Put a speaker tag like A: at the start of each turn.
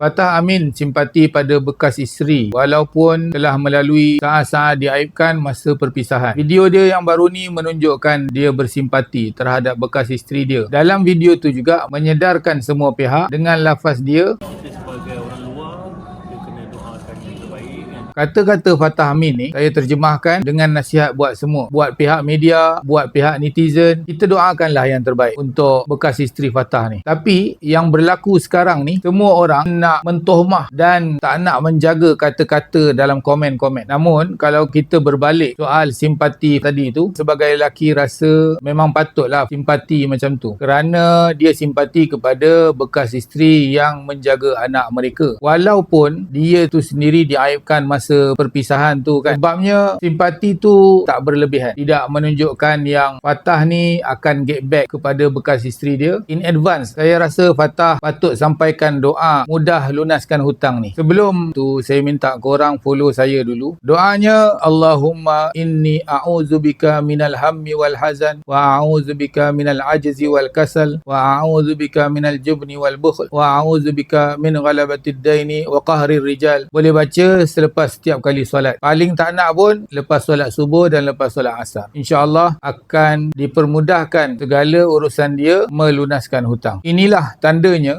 A: Fatah Amin simpati pada bekas isteri walaupun telah melalui saat-saat diaibkan masa perpisahan. Video dia yang baru ni menunjukkan dia bersimpati terhadap bekas isteri dia. Dalam video tu juga menyedarkan semua pihak dengan lafaz dia Kata-kata Fatah Amin ni saya terjemahkan dengan nasihat buat semua. Buat pihak media, buat pihak netizen. Kita doakanlah yang terbaik untuk bekas isteri Fatah ni. Tapi yang berlaku sekarang ni semua orang nak mentohmah dan tak nak menjaga kata-kata dalam komen-komen. Namun kalau kita berbalik soal simpati tadi tu sebagai lelaki rasa memang patutlah simpati macam tu. Kerana dia simpati kepada bekas isteri yang menjaga anak mereka. Walaupun dia tu sendiri diaibkan masa perpisahan tu kan. Sebabnya simpati tu tak berlebihan. Tidak menunjukkan yang Fatah ni akan get back kepada bekas isteri dia. In advance, saya rasa Fatah patut sampaikan doa mudah lunaskan hutang ni. Sebelum tu saya minta korang follow saya dulu. Doanya Allahumma inni a'udzubika minal hammi wal hazan wa a'udzubika minal ajzi wal kasal wa a'udzubika minal jubni wal bukhl wa a'udzubika min ghalabatid daini wa qahrir rijal. Boleh baca selepas setiap kali solat. Paling tak nak pun lepas solat subuh dan lepas solat asar. InsyaAllah akan dipermudahkan segala urusan dia melunaskan hutang. Inilah tandanya